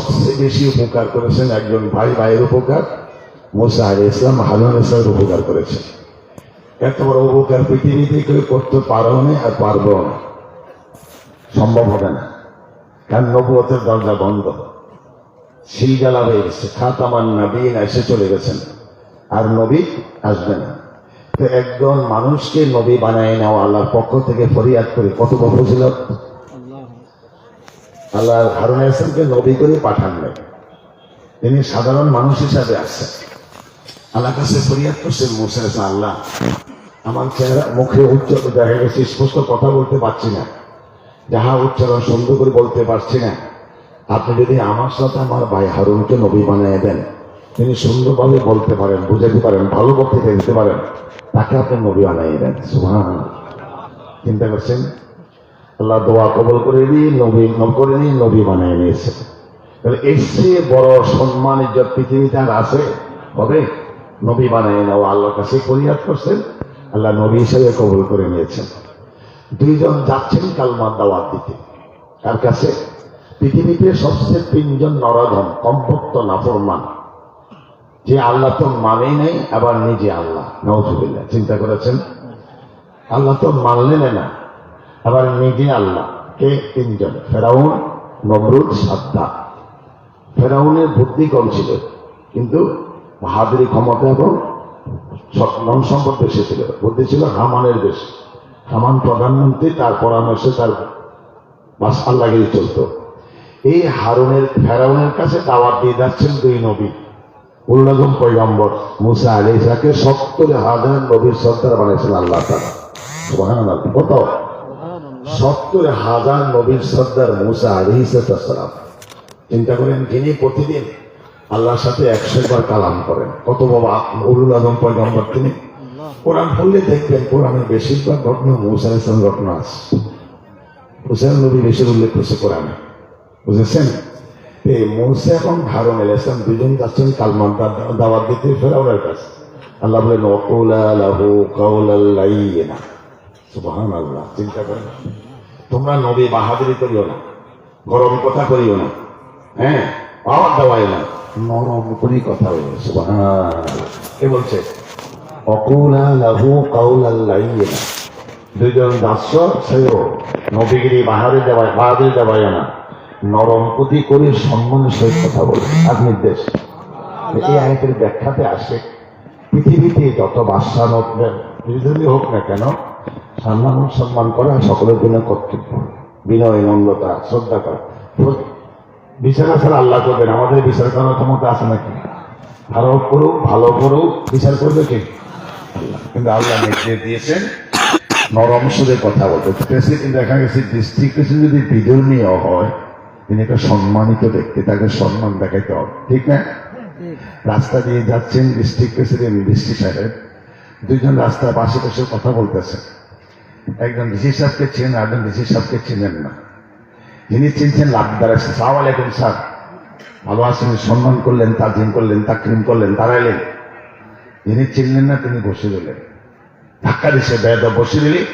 সবচেয়ে বেশি উপকার করেছেন, একজন ভাই ভাইয়ের উপকার, মোসা আলী ইসলাম হারুন ইসলামের উপকার করেছেন। এত বড় উপকার পৃথিবীতে কেউ করতে পারো না আর পারব না। সম্ভব হবে না। কারণ নবুয়তের দরজা বন্ধ। শিলগালা হয়ে গেছে। খাত আমার নবীন এসে চলে গেছেন। আর নবী আসবে না। তো একজন মানুষকে নবী বানায় নেওয়া আল্লাহর পক্ষ থেকে ফরিয়াদ করে কত গল্প ছিল আল্লাহ হারুন ইসলামকে নবী করে পাঠান নাই তিনি সাধারণ মানুষ হিসাবে আসছেন আল্লাহ কাছে ফরিয়াদ করছেন মুসা আল্লাহ, আমার চেহারা মুখে উচ্চ দেখা গেছে, স্পষ্ট কথা বলতে পারছি না। যাহা উচ্চারণ সুন্দর করে বলতে পারছি না। আপনি যদি আমার সাথে আমার ভাই হারুনকে নবী বানিয়ে দেন, তিনি সুন্দরভাবে বলতে পারেন, বুঝাতে পারেন, ভালো করতে দিতে পারেন, তাকে আপনি নবী বানিয়ে দেন। চিন্তা করছেন? আল্লাহ দোয়া কবল করে দিয়ে নবী করে দিয়ে নবী বানিয়ে নিয়েছে। তাহলে চেয়ে বড় সম্মান ইজ্জত পৃথিবীতে আর আছে? হবে। নবী বানিয়ে নেওয়া আল্লাহর কাছে ফরিয়াদ করছেন? আল্লাহ নবী হিসেবে কবল করে নিয়েছেন। দুইজন যাচ্ছেন কালমার দাওয়াত দিতে। তার কাছে? পৃথিবীতে সবচেয়ে তিনজন নরধম কমপক্ত, নাফরমান। যে আল্লাহ তো মানেই নেই, আবার নিজে আল্লাহ। নওজুবিল্লাহ চিন্তা করেছেন? আল্লাহ তো মানলেন না। আবার নিজে আল্লাহ, কে? তিনজন। ফেরাউন, নমরুদ সাদ্দা ফেরাউনের বুদ্ধি কম ছিল, কিন্তু বাহাদুরি ক্ষমতা এবং ধন সম্পদ বেশি ছিল। বুদ্ধি ছিল হামানের বেশি। হামান প্রধানমন্ত্রী, তার পরামর্শে তার বাস আল্লাহগিরি চলত। এই হারুনের, ফেরাউনের কাছে দাওয়াত দিয়ে যাচ্ছেন দুই নবী। উল্লাগম পৈগম্বর মুসা আলী ইসাকে সত্তর হাজার নবীর সর্দার বানিয়েছেন আল্লাহ তারা। কত? সত্তর হাজার নবীর সর্দার মুসা আলী ইসালাম চিন্তা করেন তিনি প্রতিদিন আল্লাহর সাথে একশো বার কালাম করেন। কত বাবা উলুল আজম পয়গম্বর তিনি। কোরআন পড়লে দেখবেন কোরআনের বেশিরভাগ ঘটনা মুসা ইসলাম ঘটনা আছে। হুসেন নবী বেশি উল্লেখ করছে কোরআনে। বুঝেছেন? এই মুসা এবং হারুন আল ইসলাম দুজন যাচ্ছেন কালমান দা- দাওয়াত দিতে ফেরাউনের কাছে। আল্লাহ বলেন লাহু কাউলাল্লাইনা সুবহান আল্লাহ চিন্তা করেন। তোমরা নবী বাহাদুরি করিও না গরম কথা করিও না হ্যাঁ? পাওয়ার দেওয়াই না নরম করেই কথা বলো সুবহান কে বলছে? অকুলা লাহু কাউলাল্লাইনা দুইজন দাস্য সেও নবীগিরি বাহারে দেওয়ায় বাহাদুরি দেওয়ায় না। নরম পুঁতি করে সম্মানের সহিত কথা বলে আর নির্দেশ। এই আয়াতের ব্যাখ্যাতে আসে পৃথিবীতে যত বাদশাহ হোক না বিরোধী হোক না কেন সম্মান সম্মান করা সকলের জন্য কর্তব্য। বিনয় নম্রতা শ্রদ্ধা করা। বিচার ছাড়া আল্লাহ করবেন আমাদের বিচার করার ক্ষমতা আছে নাকি? ভালো করুক ভালো করুক। বিচার করবে কে? আল্লাহ। কিন্তু আল্লাহ নির্দেশ দিয়েছেন নরম সুরে কথা বলতে। প্রেসিডেন্ট দেখা গেছে ডিস্ট্রিক্ট প্রেসিডেন্ট যদি বিধর্মীয় হয় তিনি একটা সম্মানিত ব্যক্তি তাকে সম্মান দেখাইতে হবে। ঠিক না? রাস্তা দিয়ে যাচ্ছেন ডিস্ট্রিক্ট প্রেসিডেন্ট ডিস্ট্রিক্ট সাহেব দুইজন রাস্তায় পাশে বসে কথা বলতেছে। একজন ডিসি সাহেবকে চেনেন একজন ডিসি সাহেবকে চেনেন না। যিনি চিনছেন লাভ দাঁড়াচ্ছে সালাম আলাইকুম, স্যার। ভালো আছেন, সম্মান করলেন, তাজিম করলেন, তাকরিম করলেন, দাঁড়াইলেন। যিনি চিনলেন না, তিনি বসে রইলেন। ধাক্কা দিছে বেদ বসে দিলি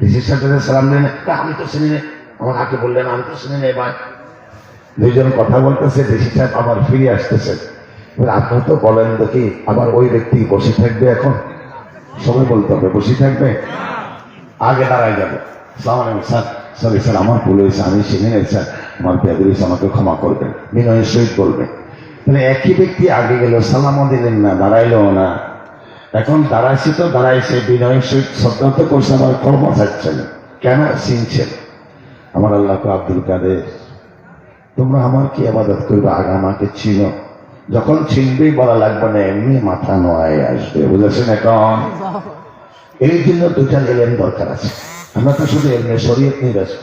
ডিসি সাহেবের সালাম দিলেন, "তা আমি তো চিনি আমার আগে বললেন, আমি তো চিনি না এবার। দুইজন কথা বলতেছে, ডিসি সাহেব আবার ফিরে আসতেছে। এবার আপনি তো বলেন দেখি, আবার ওই ব্যক্তি বসে থাকবে এখন। সবাই বলতে হবে, বসে থাকবে। আগে দাঁড়ায় যাবে। সালাম স্যার। সরি, স্যার, আমার ভুল হয়েছে, আমি নাই, স্যার। আমার হয়েছে আমাকে ক্ষমা করবেন। বিনয়ের সহিত বলবেন। তাহলে একই ব্যক্তি আগে গেল, সালামও দিলেন না দাঁড়াইলো না। এখন দাঁড়াইছে তো, দাঁড়াইছে, বিনয়ের সহিত শ্রদ্ধা করছে, আমার কর্ম যাচ্ছে কেন? চিনছেন আমার আল্লাহ আব্দুল কাদের, তোমরা আমার কি আবাদত করবে? আগে আমাকে চিনো। যখন চিনবেই বলা লাগবে না, এমনি মাথা নোয়ায় আসবে, বুঝেছেন এখন? এই জন্য দুটা এলেম দরকার আছে। আমরা তো শুধু এলমে শরীয়ত নিয়ে ব্যস্ত।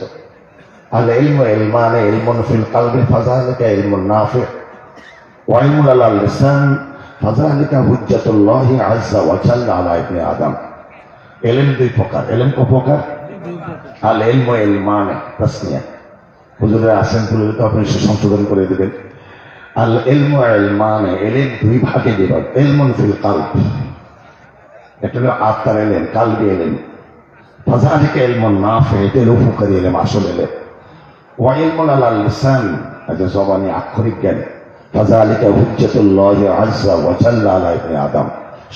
আল এলম এলমানে, এলমন ফিল কালবে ফাজালিকা এলমুন নাফি ওয়াইমুল আলাল লিসান ফাজালিকা হুজ্জাতুল্লাহ আযজা ওয়া জাল্লা আলা ইবনে আদম। এলেম দুই প্রকার। এলেম কো প্রকার? আল এলম এলমানে, তাসনিয়া। হুজুরে আসেন হুজুরে তো আপনি সংশোধন করে দিবেন। আল এলম এলমানে এলেম দুই ভাগে বিভাগ এলমুন ফিল কালব। এটা হলো আত্মার এলেন কালবি এলেন ফাজালিকা ইলমুন নাফি এটা হলো উপকারী এলেম আসল এলেম। ওয়া ইলমুন আলাল লিসান আচ্ছা জবানি আক্ষরিক জ্ঞান। ফাজালিকা হুজ্জাতুল্লাহ আযজা ওয়া জাল্লা আলা ইবনে আদম।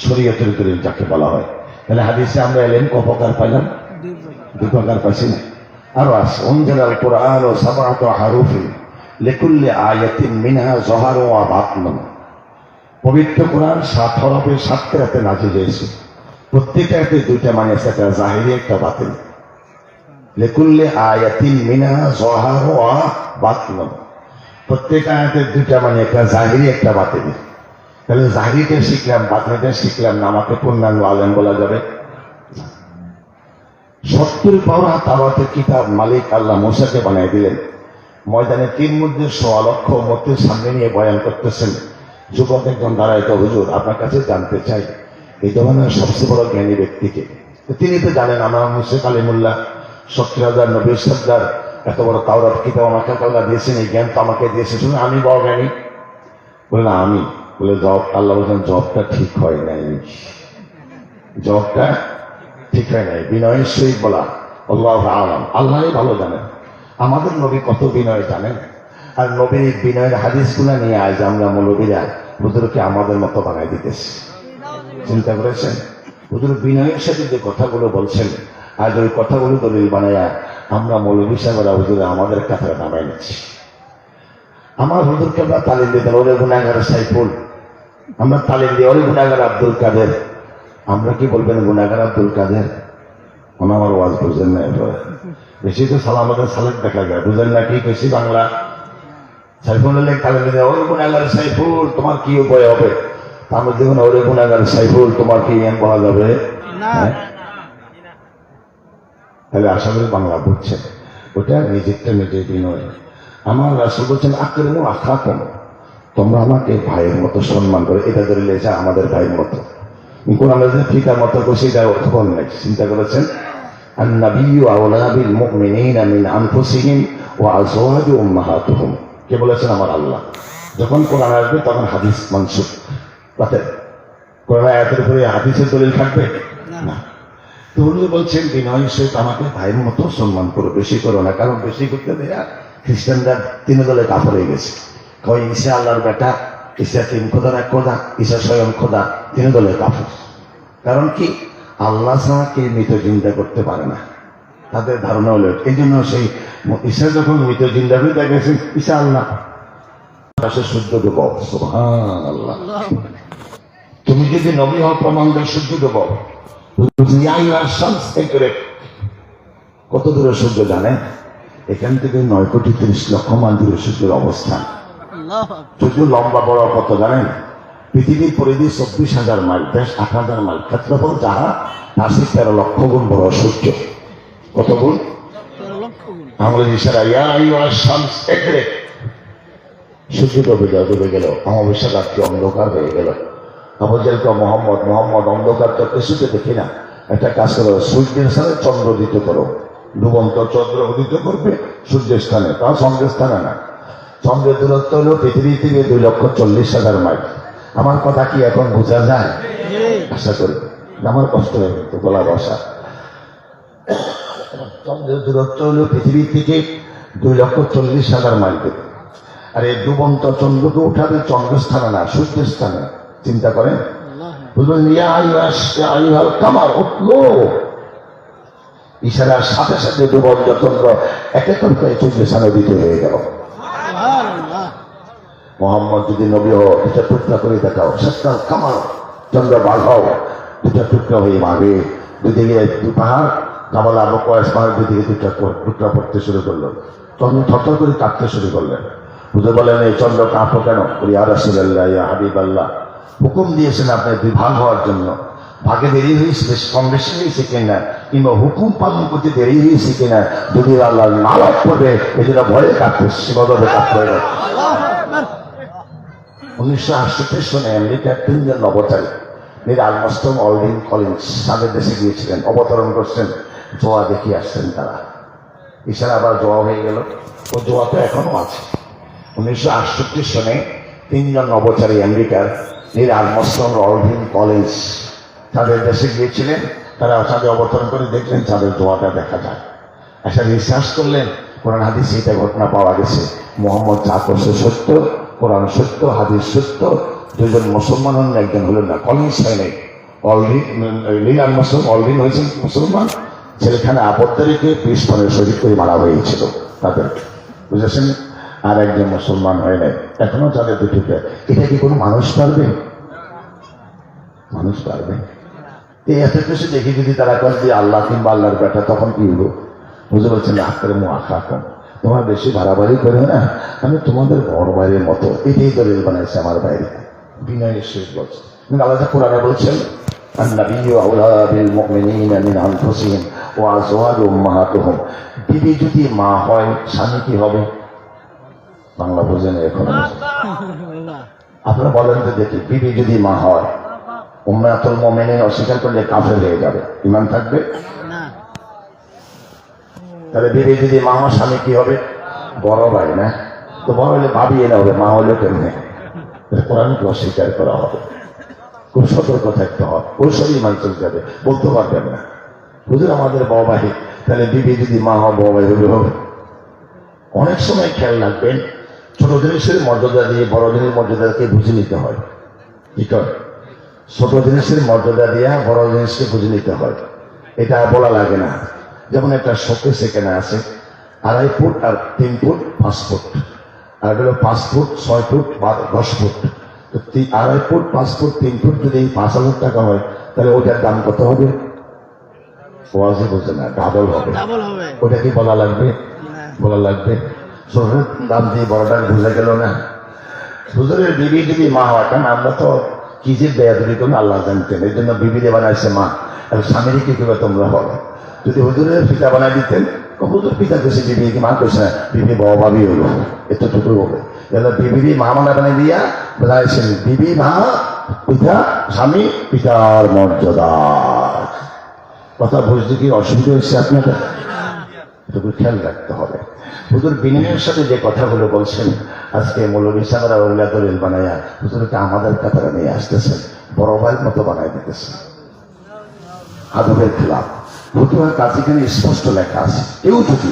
শরীয়তের দলিল যাকে বলা হয়। তাহলে হাদিসে আমরা এলেন ক প্রকার পাইলাম? দুই প্রকার। পাইছি না। আরও আছে উনজিল আল কোরআন ও সাবাত হারুফি লিকুল্লি আয়াতিন মিনহা জহার ওয়া বাতনুন পবিত্র কোরআন সাত হরফে সাত কেরাতে নাজিল হয়েছে। প্রত্যেকটা এতে দুইটা মানে আছে একটা জাহিরি, একটা বাতিল। লেকুল্লে আয়াতিন মিনহা জহার ওয়া বাতনুন প্রত্যেকটা আয়াতে দুইটা মানে একটা জাহিরি, একটা বাতিল। তাহলে জাহিরিটা শিখলাম বাতিলটা শিখলাম না আমাকে পূর্ণাঙ্গ আলেম বলা যাবে। সত্তর পাওয়া তাওয়াতের কিতাব মালিক আল্লাহ মোসাকে বানিয়ে দিলেন। ময়দানে তিন মধ্যে সোয়া লক্ষ মতের সামনে নিয়ে বয়ান করতেছেন। যুবক একজন দাঁড়ায় তো হুজুর, আপনার কাছে জানতে চাই। এই ধরনের সবচেয়ে বড় জ্ঞানী ব্যক্তিকে। তিনি তো জানেন, আমার মুসে কালিমুল্লাহ। সত্তর হাজার নব্বই সত্তর এত বড় তাওরাত কিতাব আমাকে আল্লাহ দিয়েছেন, এই জ্ঞান তো আমাকে দিয়েছে। শুনে আমি বড় জ্ঞানী। বলে, না, আমি। বলে জব আল্লাহ বলছেন জবটা ঠিক হয় নাই। জবটা ঠিক হয় নাই। বিনয়ের সহিত বলা, আল্লাহ আলাম। আল্লাহই ভালো জানেন। আমাদের নবী কত বিনয় জানেন? আর নবীর এই বিনয়ের হাদিসগুলো নিয়ে আজ আমরা মৌলবীরা হুজুরকে আমাদের মতো বানাই দিতেছি। চিন্তা করেছেন? হুজুর বিনয়ের সাথে যে কথাগুলো বলছেন, আজ ওই কথাগুলো দলিল বানায়া আমরা মৌলবী সাহেবরা হুজুরে আমাদের কাছে নামাই নিচ্ছি। আমার হুজুরকে আমরা তালিম দিতেন ওরে গুণাগার সাইফুল। আমরা তালিম দিই ওরে গুণাগার আব্দুল কাদের। আমরা কি বলবেন গুণাগার আব্দুল কাদের? আমার ওয়াজ বুঝলেন না এরপরে বেশি তো সালামতের সালেক দেখা যায়। বুঝলেন না কি বেশি বাংলা? সাইফুল আল্লাহ তালিম গুণাগার সাইফুল তোমার কি উপায় হবে? আমরা দেখুন ওরে গুণাগার সাইফুল তোমার কি জ্ঞান বলা যাবে? হ্যাঁ? তাহলে আশা করি বাংলা বুঝছেন। ওটা নিজেরটা নিজের বিনয় আমার রাসুল বলছেন আক্রমণ আখা কেন তোমরা আমাকে ভাইয়ের মতো সম্মান করে। এটা ধরে লেছে আমাদের ভাইয়ের মতো। কোরআনে যে ফিকার মতো করছে এটা অর্থপর নাই। চিন্তা করেছেন? আউলাবিল মুমিনিনা মিন আনফুসিহিম ওয়া আজওয়াজু উম্মাহাতুহুম কে বলেছেন? আমার আল্লাহ। যখন কোরআন আসবে তখন হাদিস মানসুখ। তাতে কোরআন আয়াতের উপরে হাদিসের দলিল থাকবে? না। তো উনি বলছেন বিনয় সহিত আমাকে ভাইয়ের মতো সম্মান করো বেশি করো না। কারণ বেশি করতে দেয়া খ্রিস্টানরা তিন দলে কাপড় হয়ে গেছে। কয় ঈশা আল্লাহর বেটা ঈশা তিন খোদার এক খোদা ঈশা স্বয়ং খোদা তিন দলে কাপড় কারণ কি? আল্লাহ কে মৃত চিন্তা করতে পারে না তাদের ধারণা হলো এই জন্য সেই ঈশা যখন মৃত জিন্দা হয়ে দেখা গেছে ঈশা আল্লাহ। সূর্য ডুব আল্লাহ তুমি যদি নবী হও প্রমাণ দেয় সূর্য ডুব কত দূরে সূর্য জানে? এখান থেকে নয় কোটি তিরিশ লক্ষ মাইল দূরে সূর্যের অবস্থান। সূর্য লম্বা বড় কত জানেন? পৃথিবীর পরিধি চব্বিশ হাজার মাইল বেশ আট হাজার মাইল। ক্ষেত্রফল যাহা সে তেরো লক্ষ গুণ বড় সূর্য। কত গুণ? আমাদের ইশারা, ইয়া আইয়ুহা শামস সূর্য ডুবে গেল ডুবে গেল, অমাবস্যা রাত্রি অন্ধকার হয়ে গেল। আবুজাল তো মোহাম্মদ মোহাম্মদ অন্ধকার তো কিছুতে দেখি না। একটা কাজ করো, সূর্যের স্থানে চন্দ্র উদিত করো। ডুবন্ত চন্দ্র উদিত করবে সূর্যের স্থানে, তা চন্দ্রের স্থানে না। চন্দ্রের দূরত্ব হলো পৃথিবী থেকে দুই লক্ষ চল্লিশ হাজার মাইল। আমার কথা কি এখন বোঝা যায়? আশা করি। আমার কষ্ট হয়ে তো গলা বসা চন্দ্রের দূরত্ব হলো পৃথিবী থেকে দুই লক্ষ চল্লিশ হাজার মাইল দূরে। আর এই ডুবন্ত চন্দ্রকে উঠাবে চন্দ্রস্থানে না সূর্যের স্থানে। চিন্তা করেন? আইহাল কামার উঠল। ইশারার সাথে সাথে ডুবন্ত চন্দ্র এক এক করে চল্লিশ স্থানে দিতে হয়ে গেল। মোহাম্মদ যদি নবী হও দুটা টুকরা করে দেখাও। সত্তাল কামার চন্দ্র বাঘ হও দুটা টুকরা হয়ে মাগে দুদিকে দু পাহাড়, কামাল আবু কয়েস পাহাড় দুদিকে দুটা টুকরা পড়তে শুরু করল। চন্দ্র থরথর করে কাঁপতে শুরু করলেন। বুঝে বলেন এই চন্দ্র কাঁপো কেন? আর রাসুল্লাহ ইয়া হাবিব আল্লাহ হুকুম দিয়েছেন আপনি দুই ভাগ হওয়ার জন্য। ভাগে দেরি হয়েছে কম বেশি হয়েছে কিনা? কিংবা হুকুম পালন করতে দেরি হয়েছে কিনা? যদি আল্লাহ নালাপ করবে এই জন্য ভয়ে কাঁপতে সীমাদবে কাঁপতে উনিশশো আটষট্টি সনে আমেরিকার তিনজন নবচারী নীল আলমাস্টম অলডিন কলিন্স তাদের দেশে গিয়েছিলেন, অবতরণ করছেন, জোয়া দেখিয়ে আসছেন তারা। ইশারা আবার জোয়া হয়ে গেল, ও জোয়া তো এখনও আছে। উনিশশো আটষট্টি সনে তিনজন নবচারী আমেরিকার নীল আলমাস্টম অলডিন কলেজ তাদের দেশে গিয়েছিলেন, তারা চাঁদে অবতরণ করে দেখলেন চাঁদের জোয়াটা দেখা যায়। আচ্ছা রিসার্চ করলেন, কোরআন হাদিস এটা ঘটনা পাওয়া গেছে। মোহাম্মদ যা করছে সত্য কোরআন সত্য, হাদিস সত্য দুজন মুসলমান হন, একজন হলেন না। হয় নাই অলরেডি মুসলমান অলরেডি হয়েছেন মুসলমান। ছেলেখানে আপত্তারিকে পিস্তনের শহীদ করে মারা হয়েছিল তাদের। বুঝেছেন? আর একজন মুসলমান হয় নাই। এখনও তাদের দুটিতে এটা কি কোনো মানুষ পারবে? মানুষ পারবে। এই এত কিছু দেখে যদি তারা কর দিয়ে আল্লাহ কিংবা আল্লাহর বেটা তখন কি হলো? বুঝতে পারছেন আখের মু আখা কম তোমার বেশি বাড়াবাড়ি করে না আমি তোমাদের বড় বাইরের মতো এটাই দলিল বানাইছে আমার বাইরে বিনয়ের শেষ বলছে কিন্তু আল্লাহ যা কোরআনে বলছেন النبي أولى بالمؤمنين من أنفسهم وأزواج أمهاتهم বিবি যদি মা হয় স্বামী কি হবে বাংলা বোঝেন এখন আপনারা বলেন তো দেখি বিবি যদি মা হয় উম্মাতুল মোমেনে অস্বীকার করলে কাফের হয়ে যাবে ইমান থাকবে তাহলে বিবি যদি মা হয় স্বামী কি হবে? বড় ভাই, না? তো বড় হলে ভাবি এনে হবে, মা হলে কেমনে? কোরআনকে অস্বীকার করা হবে। খুব সতর্ক থাকতে হবে। কৌশলী ইমান চলতে যাবে বলতে পারবেন না। বুঝলেন আমাদের বাবাহি তাহলে বিবি যদি মা হয় বাবা হবে হবে? অনেক সময় খেয়াল রাখবেন ছোট জিনিসের মর্যাদা দিয়ে বড় জিনিসের মর্যাদাকে বুঝে নিতে হয়। কি করে ছোট জিনিসের মর্যাদা দিয়ে বড় জিনিসকে বুঝে নিতে হয়। এটা বলা লাগে না। যেমন একটা শোকে সেখানে আছে আড়াই ফুট আর তিন ফুট পাঁচ ফুট। আর হলো পাঁচ ফুট ছয় ফুট বা দশ ফুট। তো আড়াই ফুট পাঁচ ফুট তিন ফুট যদি পাঁচ হাজার টাকা হয় তাহলে ওটার দাম কত হবে? ওয়াজে বোঝে না ডাবল হবে। ওটা কি বলা লাগবে? বলা লাগবে। ছোটের দাম দিয়ে বড়টার বুঝে গেল না। হুজুরের বিবি যদি মা হওয়া কারণ আমরা তো কি যে বেয়াদি আল্লাহ জানতেন। এই জন্য বিবি দিয়ে বানাইছে মা। আর স্বামীর কি করবে তোমরা হবে যদি হুজুরের পিতা বানাই দিতেন হুজুর পিতা কেছে বিবি কি মা কেছে না বিবি বাবা ভাবি হলো এতটুকু হবে। এবার বিবি মা মানা বানাই দিয়া বানাইছেন বিবি, মা পিতা স্বামী পিতার মর্যাদা। কথা বুঝতে কি অসুবিধা হচ্ছে আপনাদের? এটুকু খেয়াল রাখতে হবে। হুজুর বিনয়ের সাথে যে কথাগুলো বলছেন, আজকে মৌলবী সাহেবরা ওগুলা দলিল বানাইয়া হুজুরকে আমাদের কাতারে নিয়ে আসতেছেন বড় ভাইয়ের মতো বানাই দিতেছেন আদবের খেলাফ। ফতুয়ার কাজ এখানে স্পষ্ট লেখা আছে। কেউ যদি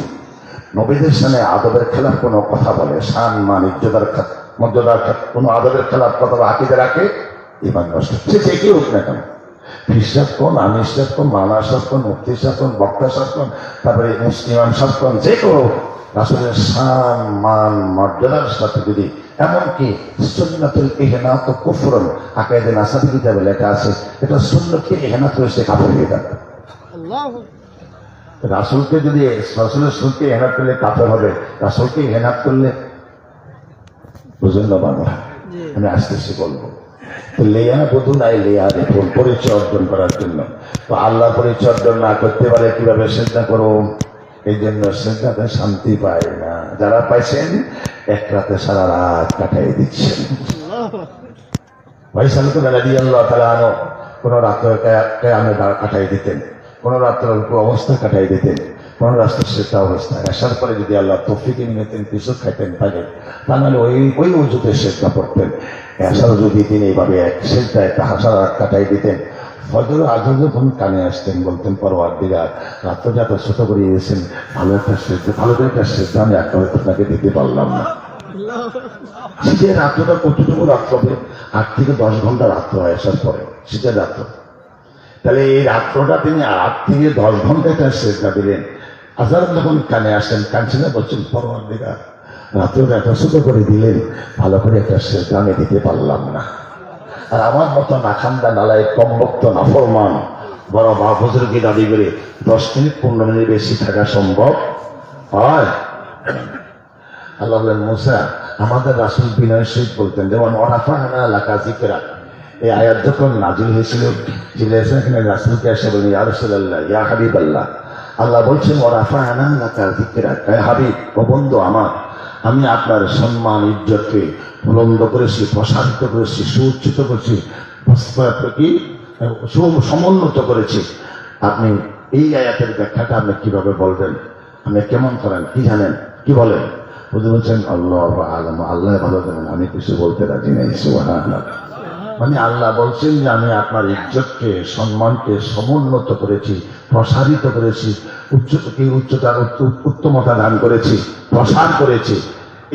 নবীদের সামনে আদবের খেলাফ কোনো কথা বলে, শান, মান, ইজ্জতার মর্যাদার কোনো আদবের খেলাফ কথা বা আকিদে রাখে ইমান নষ্ট। সে যে কেউ হোক না কেন। ফিসাব কোন সাহেব কোন মানা কোন মুফতি সাহেব বক্তা কোন, তারপরে সাহেব কোন, যে কেউ রাসুলের শান, মান, মর্যাদার সাথে যদি এমনকি সুন্নাতুল ইহনাত কুফরন আকাইদে নাসাদি কিতাবে লেখা আছে, এটা সুন্নতকে ইহনাত হয়েছে কাপড় হয়ে যাবে। রাসুলকে যদি রাসুলের সুরকে এহেনাত করলে কাফের হবে রাসুলকে এহেনাত করলে বুঝলেন না বাংলা জি। আমি আসতেছি বলব। লেয়া বধু নাই লেয়া দেখুন পরিচয় অর্জন করার জন্য। তো আল্লাহ পরিচয় অর্জন না করতে পারে কীভাবে চেষ্টা করো এই জন্য শান্তি পায় না। যারা পাইছেন এক রাতে সারা রাত কাটাই দিচ্ছেন। ভাই সালুকে রাজি আল্লাহ তালা আনো কোনো রাত্র আমি কাটাই দিতেন। কোনো রাত্র অবস্থা কাটাই দিতেন, কোন রাস্তার সেটা অবস্থা আসার পরে যদি আল্লাহ তফিকে নিতেন কিছু খাইতেন তাকে তা নাহলে ওই ওই উজুতে সেদ্ধা পড়তেন। আসার যদি তিনি এইভাবে এক সেদ্ধায় তাহাসার রাত কাটাই দিতেন, ফজর আজও যখন কানে আসতেন, বলতেন পরবার দিঘা রাত্র যত ছোট করে দিয়েছেন ভালো একটা সেদ্ধ ভালো করে একটা সেদ্ধ আমি একটা হয়তো আপনাকে দিতে পারলাম না। শীতের রাত্রটা কতটুকু রাত্র হবে? আট থেকে দশ ঘণ্টা রাত্র হয় আসার পরে, শীতের রাত্র। তাহলে এই রাত্রটা তিনি আট থেকে দশ ঘণ্টা একটা শ্রেষ্ঠা দিলেন। আজার যখন কানে আসেন কানছে না বলছেন পরমার দিকা রাত্রটা এত ছোট করে দিলেন, ভালো করে একটা শ্রেষ্ঠা আমি দিতে পারলাম না। আর আমার মতো নাখান্দা নালায় কমবক্ত নাফরমান, বড় মা বুজুর্গি দাবি করে দশ মিনিট, পনেরো মিনিট বেশি থাকা সম্ভব হয়? আল্লাহ বললেন, মুসা, আমাদের রাসুল বিনয় সহিত বলতেন, যেমন অনাফা হানা এলাকা জিকেরা এই আয়াত যখন নাজিল হয়েছিল জিজ্ঞাসা এখানে রাসুলকে এসে বলেন, ইয়া ইয়া হাবিব আল্লাহ আল্লাহ বলছেন ওরাফা হানা এলাকা জিকেরা হাবিব, ও বন্ধু আমার, আমি আপনার সম্মান, ইজ্জতকে বুলন্দ করেছি, প্রসারিত করেছি সুউচ্চিত করেছি কি সমুন্নত করেছি। আপনি এই আয়াতের ব্যাখ্যাটা আপনি কীভাবে বলবেন? আপনি কেমন করেন? কি জানেন? কি বলেন? বুঝতে বলছেন, আল্লাহ আলম, আল্লাহ ভালো জানেন, আমি কিছু বলতে রাজি নাই, সুবহানাল্লাহ। মানে আল্লাহ বলছেন যে আমি আপনার ইজ্জতকে, সম্মানকে সমুন্নত করেছি, প্রসারিত করেছি উচ্চ কি উচ্চতা উত্তমতা দান করেছি, প্রসার করেছি।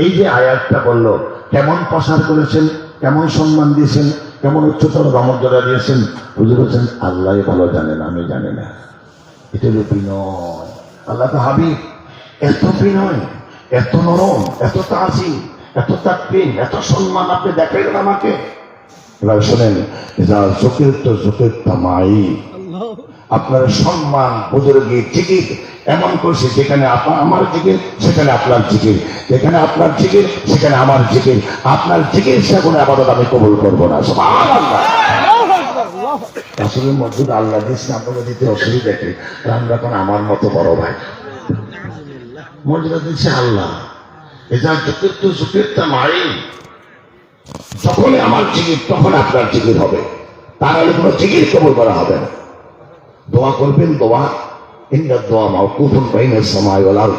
এই যে আয়াতটা বলল, কেমন প্রসার করেছেন, কেমন সম্মান দিয়েছেন, কেমন উচ্চতর মর্যাদা দিয়েছেন বুঝে বলছেন, আল্লাহ ভালো জানেন, আমি জানি না। এটা হলো বিনয়। আল্লাহ তো হাবিব, এত বিনয়, এত নরম, এত তাজি এত তাকবিন এত সম্মান আপনি দেখাইলেন আমাকে। এবার শোনেন যা জোকের তো জোকের তামাই আপনার সম্মান বুজুর্গি জিকির এমন করছে যেখানে আমার জিকির সেখানে আপনার জিকির যেখানে আপনার জিকির সেখানে আমার জিকির আপনার চিকিৎসা কোনো আপাতত আমি কবুল করব না। আসলে মসজিদ আল্লাহ দিয়েছেন আপনাকে দিতে অসুবিধা কি? আমরা এখন আমার মতো বড় ভাই। মর্যাদা দিচ্ছে আল্লাহ। এটা জুকির তো জুকির তা মাই। যখনই আমার জিকির তখন আপনার জিকির হবে। তার আগে কোনো জিকির কবল করা হবে না। দোয়া করবেন, দোয়া। ইন্দা দোয়া মাউকুফুন বাইনের সময় ওলাল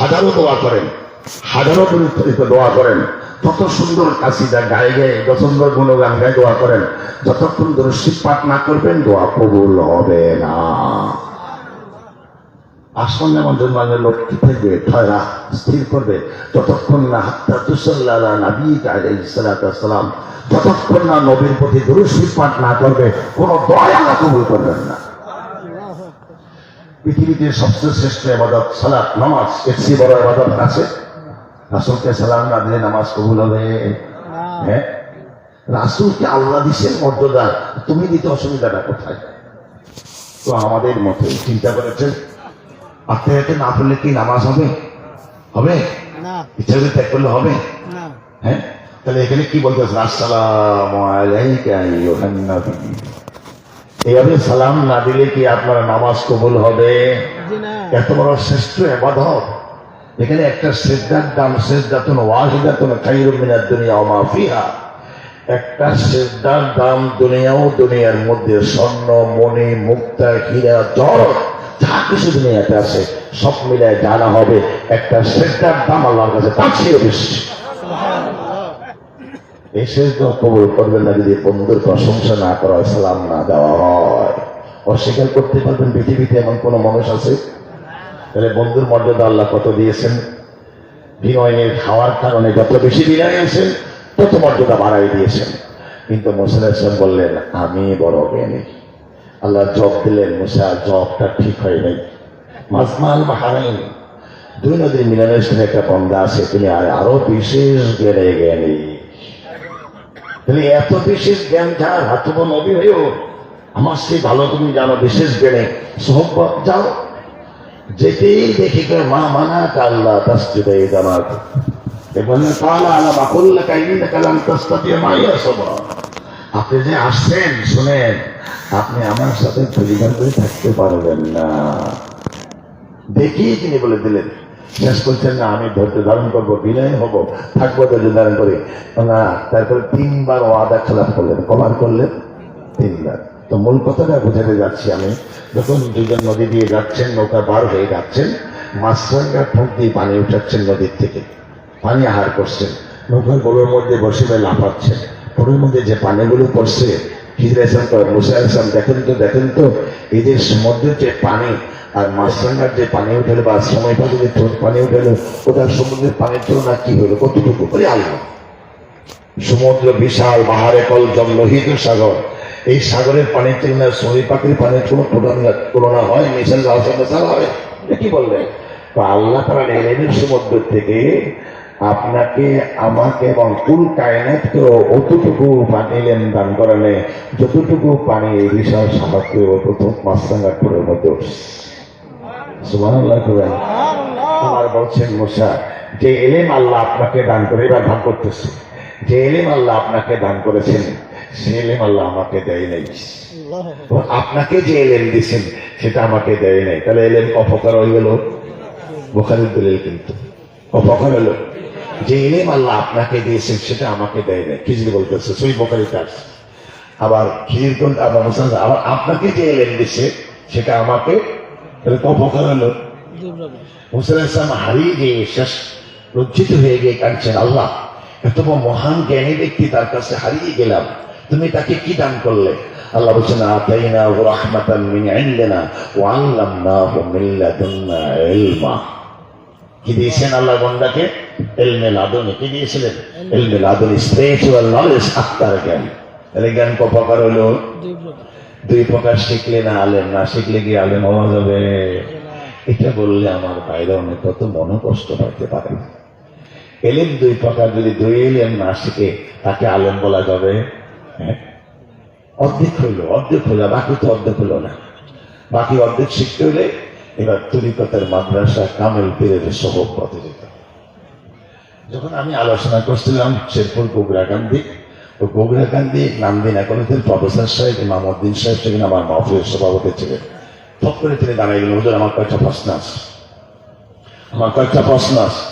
হাজারো দোয়া করেন, হাজারো পরিচালিত দোয়া করেন। যত সুন্দর কাশিদা গায়ে গায়ে, যত সুন্দর গুণগান গায়ে দোয়া করেন, যতক্ষণ ধরে শিবপাঠ না করবেন, দোয়া কবুল হবে না। আসমান আমাদের মানে লোক কি থাকবে ঠয়রা স্থির করবে। ততক্ষণ না হাত্তা তুসল্লাহ নবী সালাম যতক্ষণ না নবীর প্রতি দুরুশি পাঠ না করবে কোনো দয়া আল্লাহ কবুল করবেন না। পৃথিবীতে সবচেয়ে শ্রেষ্ঠ এবাদত সালাত নামাজ। এর চেয়ে বড় এবাদত আছে? রাসুলকে সালাম না দিলে নামাজ কবুল হবে? হ্যাঁ? রাসুলকে আল্লাহ দিচ্ছেন মর্যাদা তুমি দিতে অসুবিধাটা কোথায়? তো আমাদের মতে চিন্তা করেছেন আত্মে হাতে না পড়লে কি নামাজ হবে? হবে? না। ইচ্ছা ত্যাগ করলে হবে? হ্যাঁ? তাহলে এখানে কি বলতে আসসালাম এইভাবে সালাম না দিলে কি আপনার নামাজ কবুল হবে? এত বড় শ্রেষ্ঠ এবাদত এখানে একটা শ্রদ্ধার দাম শ্রদ্ধাতন ওয়াহিদাতন খাইরুম মিনাদ দুনিয়া ওয়া মা ফিহা। একটা শ্রদ্ধার দাম দুনিয়াও দুনিয়ার মধ্যে স্বর্ণ মণি মুক্তা হীরা জল যা কিছু দুনিয়াতে আছে, সব মিলায় জানা হবে, একটা শ্রদ্ধার দাম আল্লাহর কাছে তার চেয়ে বেশি এই শ্রেষ্ঠ কবল করবেন না যদি বন্ধুর প্রশংসা না করা হয়, সালাম না দেওয়া হয়। অস্বীকার করতে পারবেন, পৃথিবীতে এমন কোন মানুষ আছে? তাহলে বন্ধুর মর্যাদা আল্লাহ কত দিয়েছেন? বিনয়ের খাওয়ার কারণে যত বেশি বিনয় আছেন তত মর্যাদা বাড়াই দিয়েছেন। কিন্তু মুসা ইসলাম বললেন, আমি বড় জ্ঞানী। আল্লাহ জব দিলেন মুসা, জবটা ঠিক হয় নাই। মাজমাল বাহারাইন। দুই নদীর মিলনের একটা বন্ধা আছে, তিনি আর বিশেষ জ্ঞানে জ্ঞানী। তাহলে এত বিশেষ জ্ঞান যার হাতব নবী হয়েও। আমার সে ভালো তুমি জানো, বিশেষ জ্ঞানে। সোহবত যাও। যেতেই দেখি মা মানা কাল্লা তাস্তিদে জামাত। এবং কালা আলা বাকুল্লা কাইন্না কালাম তাস্তাতে মাইয়া সবা আপনি যে আসছেন, শুনেন, আপনি আমার সাথে পরিবার করে থাকতে পারবেন না। দেখেই তিনি বলে দিলেন, শেষ করছেন না, আমি ধৈর্য ধারণ করব, বিনয় হব, থাকব ধৈর্য ধারণ করে। না, তারপরে তিনবার ওয়াদা খেলাপ করলেন কবার করলেন তিনবার। তো মূল কথাটা বোঝাতে যাচ্ছি আমি, যখন দুজন নদী দিয়ে যাচ্ছেন, নৌকা বার হয়ে যাচ্ছেন মাছরাঙ্গা ঠোঁট দিয়ে পানি উঠাচ্ছেন নদীর থেকে। পানি আহার করছেন, নৌকার গরুর মধ্যে বসে লাফাচ্ছেন। গরুর মধ্যে যে পানিগুলো পড়ছে, হিজরা দেখেন তো দেখেন তো সমুদ্রের যে পানি আর মাছরাঙ্গার যে পানি উঠেলো বা সময় যে পানি উঠেলো ওটা সমুদ্রের পানির তুলনা কি হলো? কতটুকু? করে আল্লাহ! সমুদ্র বিশাল বাহারে কল লোহিত সাগর। এই সাগরের পানির তুলনায় সরি পাখির পানির কোনো তুলনা হয় মিশাল হয় এটা কি বললেন? আল্লাহ তারা এলেনের সমুদ্র থেকে আপনাকে আমাকে এবং কুল কায়নাতকে অতটুকু পানি লেন দান করেনে যতটুকু পানি এই বিশাল মাছরাঙ্গাপুরের মধ্যে উঠছে সুমান আল্লাহ করেন আমার বলছেন মোসা যে এলেম আল্লাহ আপনাকে দান করে এবার ভাগ করতেছে। যে এলেম আল্লাহ আপনাকে দান করেছেন সে এলেম আল্লাহ আমাকে দেয় নাই। আপনাকে যে এলেম দিয়েছেন সেটা আমাকে দেয় নাই। তাহলে এলেম অপকার হয়ে গেল? বোখারের দলিল কিন্তু। অপকার হলো? যে এলেম আল্লাহ আপনাকে দিয়েছেন, সেটা আমাকে দেয় নাই। খিজির বলতেছে? সই বোখারি কাজ। আবার খিজির আবার মুসলমান আবার আপনাকে যে এলেম দিছে, সেটা আমাকে অপকার হলো জি বাবা মুসা ইসলাম হারিয়ে গিয়ে শেষ লজ্জিত হয়ে গিয়ে কাঁদছেন, আল্লাহ, এত মহান জ্ঞানী ব্যক্তি তার কাছে হারিয়ে গেলাম। তুমি তাকে কি দান করলে? আল্লাহ বলছেন আতাইনা রাহমাতান মিন ইনদিনা ওয়া আল্লামনাহু মিন লাদুন্না ইলমা। কি দিয়েছেন আল্লাহ বন্দাকে? এলমে লাদুনি কি দিয়েছিলেন। এলমে লাদুনি স্পিরিচুয়াল নলেজ আত্মার জ্ঞান। তাহলে জ্ঞান ক প্রকার হলো? দুই প্রকার। শিখলে না আলেম না শিখলে কি আলেম হওয়া যাবে? এটা বললে আমার বাইরে অনেক কত মনে কষ্ট পাইতে পারে। এলেম দুই প্রকার যদি দুই এলেম না শিখে তাকে আলেম বলা যাবে? হ্যাঁ? অর্ধেক হইল অর্ধেক হইল বাকি তো অর্ধেক হইল না। বাকি অর্ধেক শিখতে হলে এবার তরিকতের মাদ্রাসা কামেল পীরের সহ হবে। যখন আমি আলোচনা করছিলাম শেরপুর গোগরাকান্দি তো গোগরাকান্দি নামদিনা কলেজের প্রফেসর সাহেব, ইমামউদ্দিন সাহেব সেখানে আমার মাহফিলের সভাপতি ছিলেন। সব করে তিনি দাঁড়াই গেলেন হুজুর, আমার কয়েকটা প্রশ্ন আছে? আমার কয়েকটা প্রশ্ন আছে?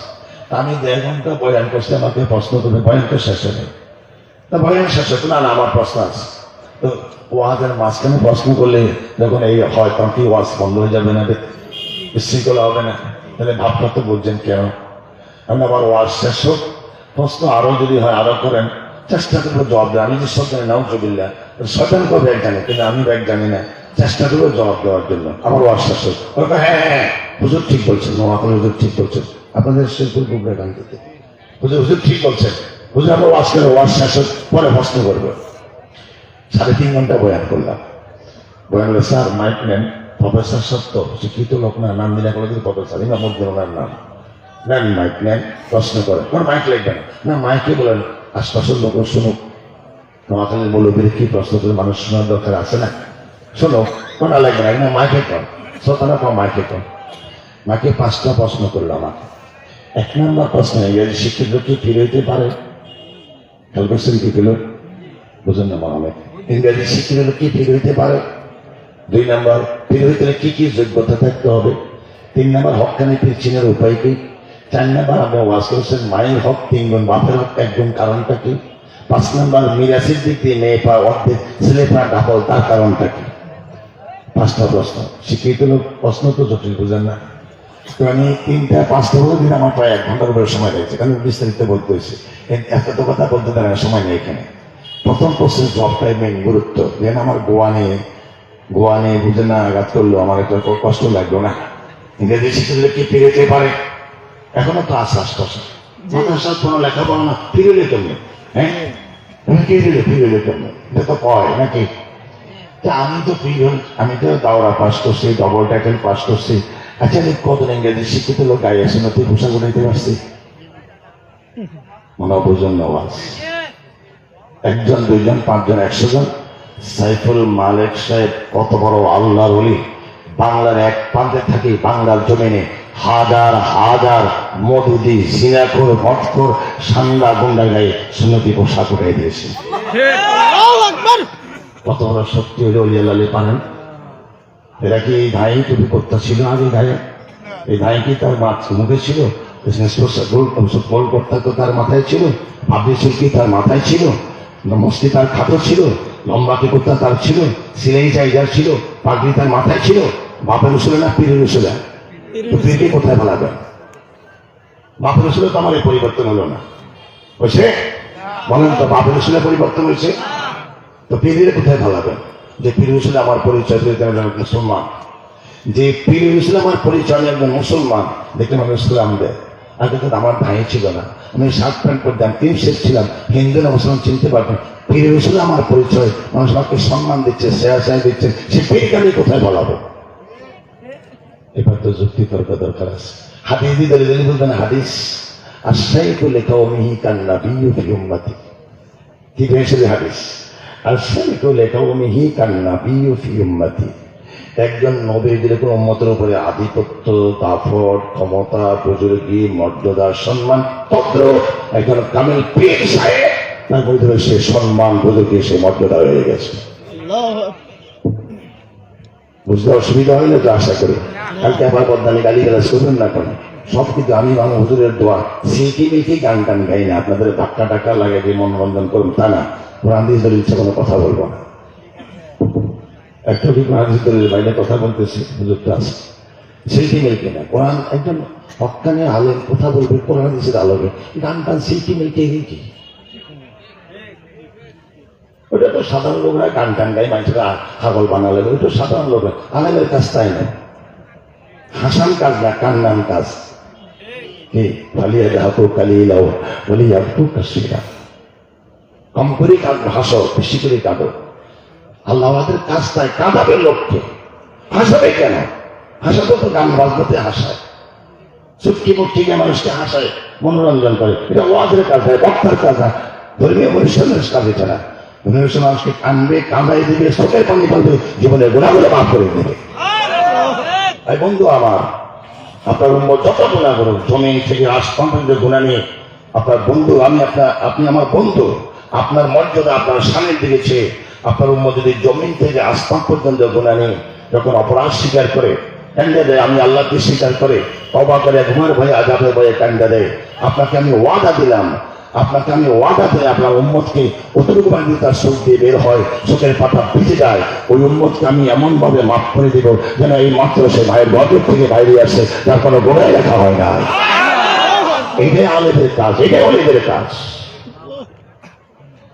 আমি দেড় ঘণ্টা বয়ান করছি, আমাকে প্রশ্ন করবে, বয়ান তো শেষ হয়নি। তা বয়ান শেষ হতো না আমার প্রশ্ন আছে। তো ওয়াজের মাঝখানে প্রশ্ন করলে যখন এই হয় তখন কি ওয়াজ বন্ধ হয়ে যাবে না বিশৃঙ্খলা হবে না। তাহলে ভাবনা তো বলছেন কেন? আমি আবার ওয়াজ শেষ হোক। প্রশ্ন আরও যদি হয়, আরও করেন। চেষ্টা করব জবাব দেওয়া আমি যে সব জানি নাও জবিল্লা শয়তান কবে এক জানে? কিন্তু আমি এক জানি না। চেষ্টা করব জবাব দেওয়ার জন্য। আমার ওয়াজ শেষ হোক। হ্যাঁ হ্যাঁ হ্যাঁ। হুজুর ঠিক বলছেন। নোয়াকল হুজুর ঠিক বলছেন। আপনাদের শেরপুর গুবরা গান্ধীতে হুজুর হুজুর ঠিক বলছেন। হুজুর, আমরা ওয়াজ করে, ওয়াজ শেষ হোক। পরে প্রশ্ন করব। সাড়ে তিন ঘণ্টা বয়ান করলাম। বয়ান স্যার, মাইক নেন। প্রফেসর সত্য। শিক্ষিত লোক না। নাম দিনা কলেজের প্রফেসর। ইমামুদ্দিন নাম। নেন মাইক নেন প্রশ্ন করেন কোন মাইক লাগবে না। না মাইকে বলেন আশপাশের লোক শুনুক নোয়াখালীর মৌলবীর কি প্রশ্ন করে মানুষ শোনার দরকার আছে না? শোনো কোনটা লাগবে না না মাইকে কর। শ্রোতারা কম মাইকে কর। মাকে পাঁচটা প্রশ্ন করল আমাকে। এক নম্বর প্রশ্ন শিক্ষিত কি ফিরে হইতে পারে? খেয়াল করছেন কি পেল বুঝুন না মহামেদ ইংরেজি শিক্ষিত কি ফিরে হইতে পারে? দুই নম্বর, ফিরে হইতে কি কি যোগ্যতা থাকতে হবে? তিন নম্বর হকানি চিনের উপায় কি? চার নাম্বার আপনি ওয়াজ করেছেন মায়ের হক তিন গুণ বাপের হক এক গুণ কারণটা কি? পাঁচ নাম্বার দিক দিয়ে মেয়ে পা অর্ধেক ছেলে পা ডাবল, তার কারণটা কি? পাঁচটা প্রশ্ন। শিক্ষিত লোক, প্রশ্ন তো জটিল, বুঝেন না। তো আমি তিনটা পাঁচটা বলে দিন আমার প্রায় এক ঘণ্টার উপরে সময় লাগছে কারণ বিস্তারিত বলতে হয়েছে। এত তো কথা বলতে পারে না, সময় নেই এখানে। প্রথম প্রশ্নের জবটাই মেন গুরুত্ব। যেন আমার গোয়া নিয়ে গোয়া নিয়ে বুঝে না আঘাত করল আমার একটা কষ্ট লাগল না। ইংরেজি শিখলে কি ফিরেতে পারে? এখনও তো আছে আশপাশে মাদ্রাসার কোনো লেখাপড়া না ফিরেলে হ্যাঁ? তুমি কি দিলে ফিরেলে কেমনি এটা তো কয় নাকি? তা আমি তো ফির আমি তো দাওরা পাস করছি ডবল টাইটেল পাস করছি। আচ্ছা আমি কতদিন ইংরেজি শিক্ষিত লোক গায়ে আসে না তুই পোশাক উঠাইতে পারছি মনে বোঝন নওয়াজ। একজন দুইজন পাঁচজন একশো জন সাইফুল মালিক সাহেব কত বড় আল্লাহর অলি বাংলার এক প্রান্তে থাকি বাংলার জমিনে। হাজার হাজার মধুদি সিনাখোর মটখোর সান্দা গুন্ডা গায়ে সুন্নতি পোশাক উঠাই দিয়েছে কত বড় শক্তি হলে আল্লাহ পারেন এরা কি এই ধাই টুপি করতে ছিল আগে গায়ে এই ধাই কি তার মুখে ছিল? গোল করতে তো তার মাথায় ছিল। ভাবি চুলকি তার মাথায় ছিল? মস্তি তার খাটো ছিল লম্বা কি করতে তার ছিল সিলাই চাইজার ছিল পাগড়ি তার মাথায় ছিল। বাপের উসলে না পীরের উসলে? কোথায় বাপের তো আমার এই পরিবর্তন হলো না। হয়েছে? বলেন তো, বাপের পরিবর্তন হয়েছে? তো কোথায় যে পীর আমার পরিচয় মুসলমান। যে পীর আমার পরিচয় মুসলমান। ইসলাম দেয় তো আমার ভাই ছিল না। আমি শার্ট প্যান্ট করতাম তিন শেষ ছিলাম। হিন্দু না মুসলমান চিনতে পারবেন পীর আমার পরিচয়, মানুষ আমাকে সম্মান দিচ্ছে শেয়ার দিচ্ছে। সে আমি কোথায় বলাবো এবার তো যুক্তি তর্ক দরকার আছে। হাদিস দিতে যদি বলতেন হাদিস। তো লেখা ওমিহি কান্না বিয়ু ফি উম্মতি। কি পেয়েছিল হাদিস? আর শরীফুল লেখাউমিহি কান্না বিউ ফি উম্মতি। একজন নবীর যেরকম উম্মতের উপরে আধিপত্য দাফট ক্ষমতা, বুজুর্গি, মর্যাদা, সম্মান তত্র একজন কামিল পীর সাহেব, তার মধ্যে সে সম্মান, বুজুর্গি, সে মর্যাদা হয়ে গেছে। বুঝতে অসুবিধা হইলে তো আশা করি। কালকে আবার বদনামি গালি গালাজ করবেন না কোনো? সব কিছু আমি আমার হুজুরের দোয়া। সিটি মিটি গান টান গাই না। আপনাদের ধাক্কা টাক্কা লাগে যে মনোরঞ্জন করুন, তা না। কোরআন দলিল ইচ্ছা কোনো কথা বলব না। একটা কি কোরআন বাইরে কথা বলতেছি হুজুরটা আছে। সিটি মিলকে না। কোরআন একজন হকানে আলেম, কথা বলবে কোরআন দিয়েছে আলোকে। গান টান সিটি মিলকে কি? ওটা তো সাধারণ লোকরা গান টান গাই মানুষরা ছাগল বানালে ওই তো সাধারণ লোক আলেমের কাজ তাই না? হাসান কাজ না, কান্নান কাজ। কি ফালিয়া যাহাতো কালিলাও বলি একটু কাশিরা। কম করে কাঁদবো হাসো, বেশি করে কাঁদো। আল্লাহ আমাদের কাজ তাই, কাঁদাবে লোককে। হাসাবে কেন? হাসাতে তো গান বাজনাতে হাসায়। চুটকি মুটকিকে মানুষকে হাসায়, মনোরঞ্জন করে। এটা ওয়াজের কাজ হয়, বক্তার কাজ হয়। ধর্মীয় অনুষ্ঠানের কাজ এটা না। ধর্মীয় মানুষকে কানবে কাঁদাই দিবে চোখের পানি পাবে জীবনের গুণাগুলো মাফ করে দেবে। তাই বন্ধু আমার, আপনার উম্মত যত গুণা করুক, জমিন থেকে আসমান পর্যন্ত গুণা নিয়ে, আপনার বন্ধু, আমি আপনার, আপনি আমার বন্ধু, আপনার মর্যাদা আপনার সামনের দিকে আপনার উম্মত যদি জমিন থেকে আসমান পর্যন্ত গুণা নিয়ে যখন অপরাধ স্বীকার করে কান্দা দেয়, আমি আল্লাহকে স্বীকার করে তবা করে, ঘুমার ভয়ে আজাবের ভয়ে কান্দা দেয়, আপনাকে আমি ওয়াদা দিলাম আপনাকে আমি ওয়াদা দিই আপনার উম্মতকে অতটুকু পানি তার চোখ দিয়ে বের হয় চোখের পাতা ভিজে যায়। ওই উম্মতকে আমি এমন ভাবে মাফ করে দিব যেন এই মাত্র সে ভাইয়ের গজব থেকে বাইরে আসে তার কোনো গোড়ায় লেখা হয় না। এটাই আলেদের কাজ এটাই অলিদের কাজ।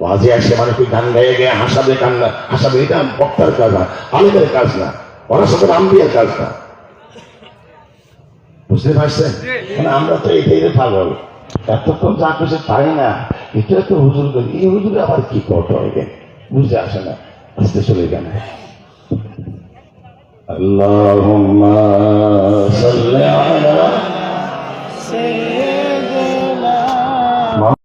বাজে আসে মানুষকে গান গায়ে গিয়ে হাসাবে কান্না হাসাবে এটা বক্তার কাজ না আলেদের কাজ না ওরা সাথে আম্বিয়ার কাজ না। বুঝতে পারছেন? মানে আমরা তো এটাই পাগল। এতক্ষণ যা কিছু পাই না এটা তো হুজুর করি এই হুজুরে আবার কি করতে হবে বুঝতে আসে না আসতে চলে গেল اللهم صل على سيدنا